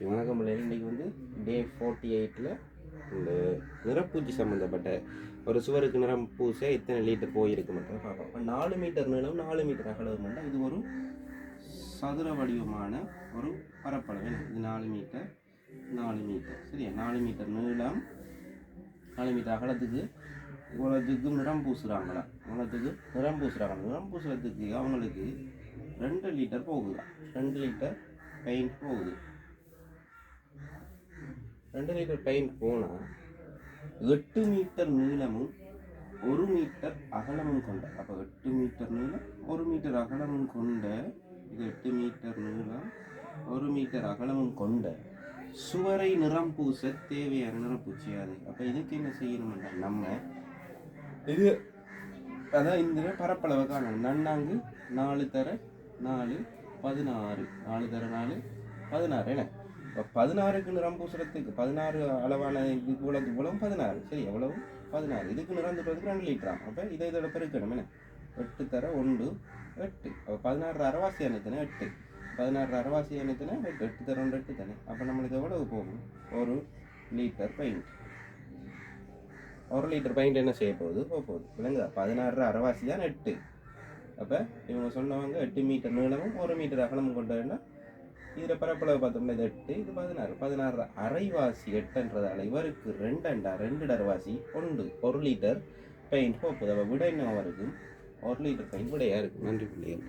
வணக்கம் பிள்ளைகள் இன்றைக்கி வந்து டே ஃபார்ட்டி எயிட்டில் இந்த நிறப்பூச்சி சம்மந்தப்பட்ட ஒரு சுவருக்கு நிறம் பூச எத்தனை லிட்டர் போயிருக்கு மட்டும் பார்ப்போம். இப்போ நாலு மீட்டர் நிலம் நாலு மீட்டர் அகலம் மட்டும் இது ஒரு சதுர வடிவமான ஒரு பரப்பளவு இது நாலு மீட்டர் நாலு மீட்டர் சரியா? நாலு மீட்டர் நீளம் நாலு மீட்டர் அகலத்துக்கு இவ்வளோத்துக்கு நிறம் பூசுகிறாங்களா இவ்வளோத்துக்கு நிறம் பூசுகிறாங்க நிறம் பூசுறதுக்கு அவங்களுக்கு ரெண்டு லிட்டர் போகுதா? ரெண்டு லிட்டர் பெயிண்ட் போகுது. ரெண்டு லிட்டர் பெயிண்ட் போனால் எட்டு மீட்டர் நீளமும் ஒரு மீட்டர் அகலமும் கொண்ட அப்போ எட்டு மீட்டர் நீளம் ஒரு மீட்டர் அகலமும் கொண்ட இது எட்டு மீட்டர் நீளம் ஒரு மீட்டர் அகலமும் கொண்ட சுவரை நிறம் பூச தேவையான நிறம் பூச்சியாது. அப்போ இதுக்கு என்ன செய்யணும்னா நம்ம இது அதான் இந்த பரப்பளவை காணும் நன்னாங்கு நாலு தர நாலு பதினாறு நாலு தர நாலு பதினாறு என்ன? இப்போ பதினாறுக்கு நிறம் பூசுறதுக்கு பதினாறு அளவான இது இவ்வளவு இவ்வளவு பதினாறு. சரி எவ்வளவு பதினாறு. இதுக்கு நிறம் நிறந்துட்டு ரெண்டு லிட்டராம் அப்போ இதை இதோட பெருக்கணும் என்ன? எட்டு தர ஒன்று எட்டு. அப்போ பதினாறு அரைவாசி அனைத்தனே எட்டு. பதினாறு அரைவாசி அனைத்தனே எட்டு. எட்டு தர ஒன்று எட்டு தானே? அப்போ நம்மளுக்கு எவ்வளவு போகும்? ஒரு லிட்டர் பெயிண்ட் ஒரு லிட்டர் பெயிண்ட் என்ன செய்ய போகுது? போக போகுது. விளங்குதா? பதினாறு அரைவாசி தான் எட்டு. அப்போ இவங்க சொன்னவங்க எட்டு மீட்டர் நீளமும் ஒரு மீட்டர் அகலமும் கொண்டதுன்னா இதில் பரப்பளவு பார்த்தோம்னா இது எட்டு இது பதினாறு. பதினாறு அரைவாசி எட்டுன்றதால இவருக்கு ரெண்டண்டா ரெண்டு டர்வாசி ஒன்று. ஒரு லிட்டர் பெயிண்ட் போகுது அப்போ விட என்ன வரைக்கும் ஒரு லிட்டர் பெயிண்ட் விடையாக இருக்கு நன்றி பிள்ளைகள்